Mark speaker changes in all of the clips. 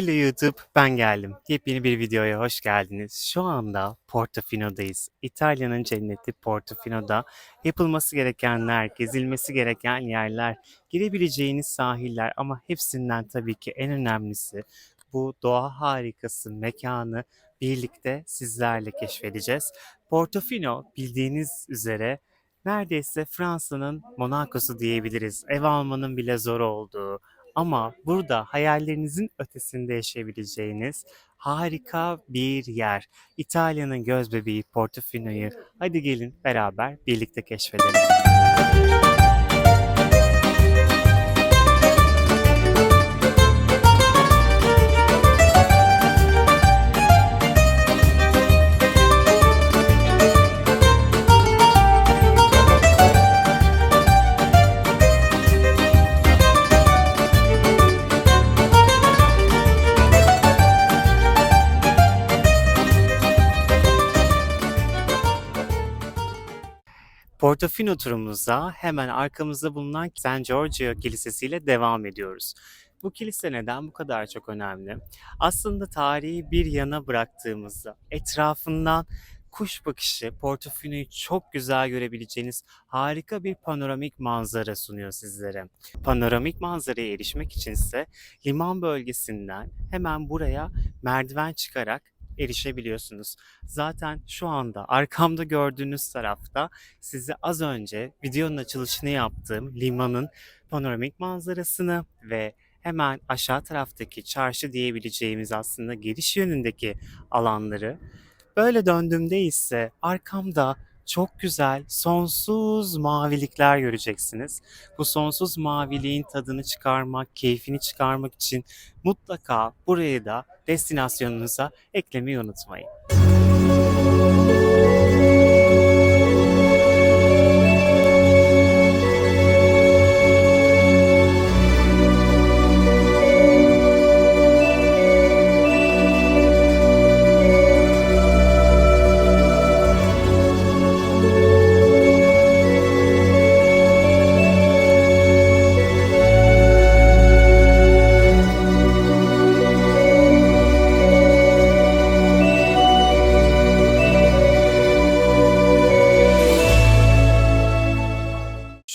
Speaker 1: Hello YouTube, ben geldim. Yepyeni bir videoya hoş geldiniz. Şu anda Portofino'dayız. İtalya'nın cenneti Portofino'da yapılması gerekenler, gezilmesi gereken yerler, girebileceğiniz sahiller ama hepsinden tabii ki en önemlisi bu doğa harikası mekanı birlikte sizlerle keşfedeceğiz. Portofino bildiğiniz üzere neredeyse Fransa'nın Monaco'su diyebiliriz. Ev almanın bile zor olduğu, ama burada hayallerinizin ötesinde yaşayabileceğiniz harika bir yer. İtalya'nın göz bebeği Portofino'yu hadi gelin beraber birlikte keşfedelim. Portofino turumuza hemen arkamızda bulunan San Giorgio Kilisesi ile devam ediyoruz. Bu kilise neden bu kadar çok önemli? Aslında tarihi bir yana bıraktığımızda etrafından kuş bakışı Portofino'yu çok güzel görebileceğiniz harika bir panoramik manzara sunuyor sizlere. Panoramik manzaraya erişmek için ise liman bölgesinden hemen buraya merdiven çıkarak erişebiliyorsunuz. Zaten şu anda arkamda gördüğünüz tarafta size az önce videonun açılışını yaptığım limanın panoramik manzarasını ve hemen aşağı taraftaki çarşı diyebileceğimiz aslında giriş yönündeki alanları böyle döndüğümde ise arkamda çok güzel sonsuz mavilikler göreceksiniz. Bu sonsuz maviliğin tadını çıkarmak, keyfini çıkarmak için mutlaka burayı da destinasyonunuza eklemeyi unutmayın.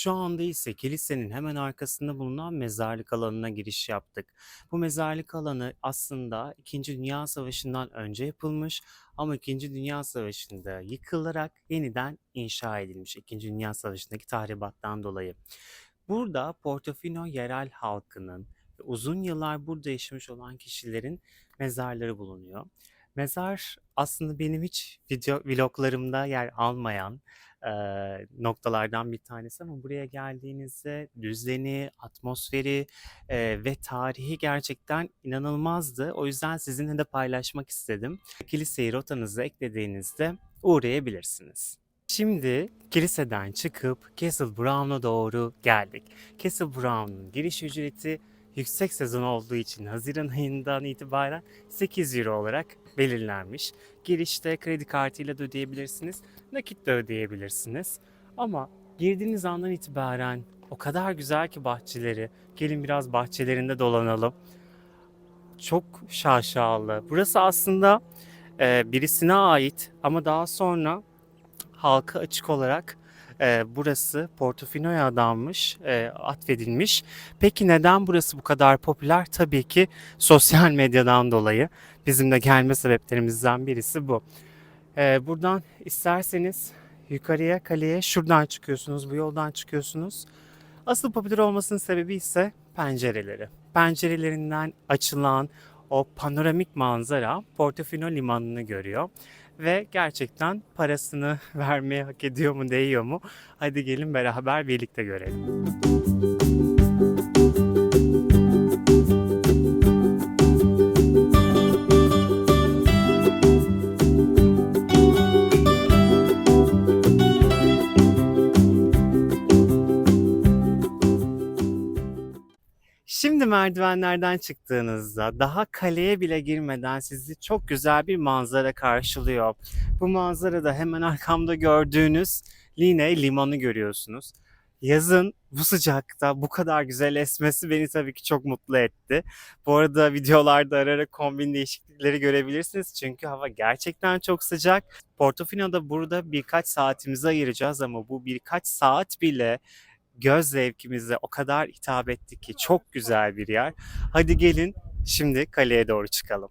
Speaker 1: Şu anda ise kilisenin hemen arkasında bulunan mezarlık alanına giriş yaptık. Bu mezarlık alanı aslında 2. Dünya Savaşı'ndan önce yapılmış ama 2. Dünya Savaşı'nda yıkılarak yeniden inşa edilmiş 2. Dünya Savaşı'ndaki tahribattan dolayı. Burada Portofino yerel halkının ve uzun yıllar burada yaşamış olan kişilerin mezarları bulunuyor. Mezar aslında benim hiç video vloglarımda yer almayan eee, noktalardan bir tanesi ama buraya geldiğinizde düzeni, atmosferi eee, ve tarihi gerçekten inanılmazdı. O yüzden sizinle de paylaşmak istedim. Kiliseyi rotanıza eklediğinizde uğrayabilirsiniz. Şimdi kiliseden çıkıp Castle Brown'a doğru geldik. Castle Brown'un giriş ücreti yüksek sezon olduğu için Haziran ayından itibaren 8 euro olarak belirlenmiş. Girişte kredi kartıyla da ödeyebilirsiniz, nakit de ödeyebilirsiniz. Ama girdiğiniz andan itibaren o kadar güzel ki bahçeleri. Gelin biraz bahçelerinde dolanalım. Çok şaşalı. Burası aslında e, birisine ait ama daha sonra halka açık olarak e, burası Portofino'ya adanmış, e, atfedilmiş. Peki neden burası bu kadar popüler? Tabii ki sosyal medyadan dolayı. Bizim de gelme sebeplerimizden birisi bu. E, buradan isterseniz yukarıya kaleye şuradan çıkıyorsunuz, bu yoldan çıkıyorsunuz. Asıl popüler olmasının sebebi ise pencereleri. Pencerelerinden açılan o panoramik manzara Portofino limanını görüyor ve gerçekten parasını vermeye hak ediyor mu değiyor mu? Hadi gelin beraber birlikte görelim. Şimdi merdivenlerden çıktığınızda daha kaleye bile girmeden sizi çok güzel bir manzara karşılıyor. Bu manzarada hemen arkamda gördüğünüz Line limanı görüyorsunuz. Yazın bu sıcakta bu kadar güzel esmesi beni tabii ki çok mutlu etti. Bu arada videolarda ara ara kombin değişiklikleri görebilirsiniz çünkü hava gerçekten çok sıcak. Portofino'da burada birkaç saatimizi ayıracağız ama bu birkaç saat bile göz zevkimize o kadar hitap etti ki çok güzel bir yer. Hadi gelin şimdi kaleye doğru çıkalım.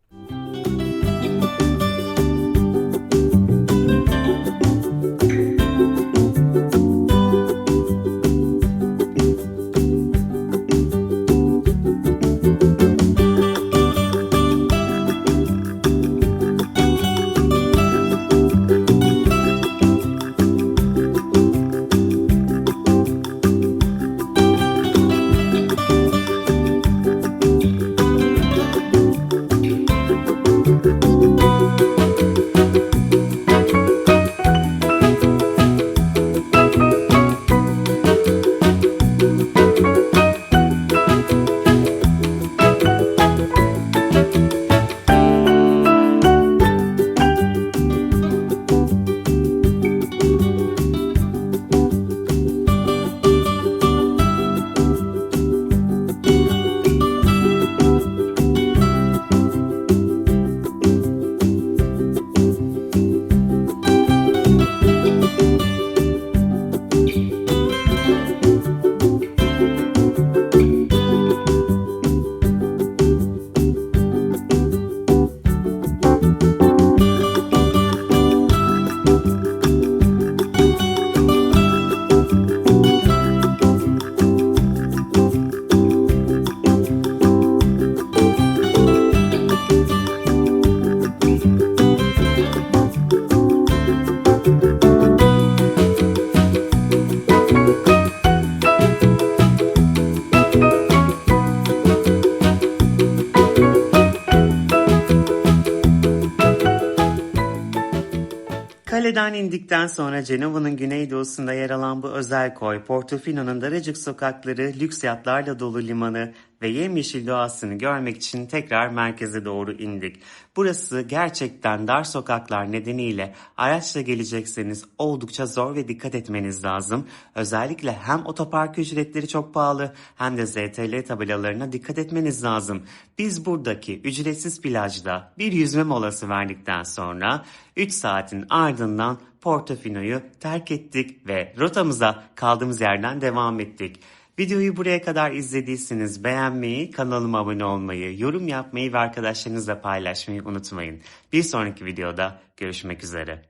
Speaker 1: Kaleden indikten sonra Cenova'nın güneydoğusunda yer alan bu özel koy, Portofino'nun daracık sokakları, lüks yatlarla dolu limanı ve yemyeşil doğasını görmek için tekrar merkeze doğru indik. Burası gerçekten dar sokaklar nedeniyle araçla gelecekseniz oldukça zor ve dikkat etmeniz lazım. Özellikle hem otopark ücretleri çok pahalı hem de ZTL tabelalarına dikkat etmeniz lazım. Biz buradaki ücretsiz plajda bir yüzme molası verdikten sonra 3 saatin ardından Portofino'yu terk ettik ve rotamıza kaldığımız yerden devam ettik. Videoyu buraya kadar izlediyseniz beğenmeyi, kanalıma abone olmayı, yorum yapmayı ve arkadaşlarınızla paylaşmayı unutmayın. Bir sonraki videoda görüşmek üzere.